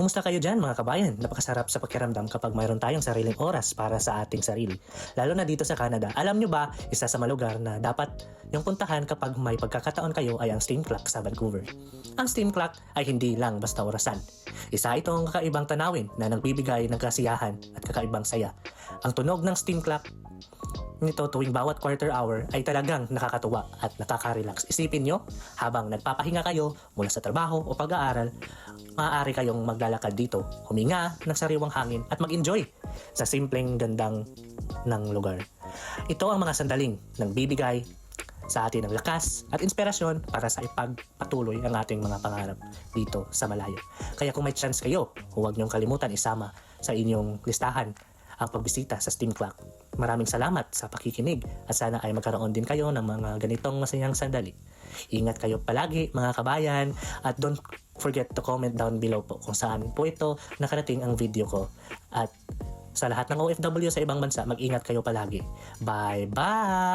Kumusta kayo dyan mga kabayan? Napakasarap sa pakiramdam kapag mayroon tayong sariling oras para sa ating sarili. Lalo na dito sa Canada. Alam nyo ba, isa sa mga lugar na dapat yung puntahan kapag may pagkakataon kayo ay ang steam clock sa Vancouver. Ang steam clock ay hindi lang basta orasan. Isa itong kakaibang tanawin na nagbibigay ng kasiyahan at kakaibang saya. Ang tunog ng steam clock nito tuwing bawat quarter hour ay talagang nakakatuwa at nakaka-relax. Isipin nyo, habang nagpapahinga kayo mula sa trabaho o pag-aaral, maaari kayong maglalakad dito, huminga ng sariwang hangin at mag-enjoy sa simpleng gandang ng lugar. Ito ang mga sandaling nang bibigay sa atin ng lakas at inspirasyon para sa ipagpatuloy ang ating mga pangarap dito sa malayo. Kaya kung may chance kayo, huwag niyong kalimutan isama sa inyong listahan ang pagbisita sa Steam Clock. Maraming salamat sa pakikinig at sana ay magkaroon din kayo ng mga ganitong masayang sandali. Ingat kayo palagi mga kabayan at don't forget to comment down below po kung saan po ito nakarating ang video ko. At sa lahat ng OFW sa ibang bansa, mag-ingat kayo palagi. Bye-bye!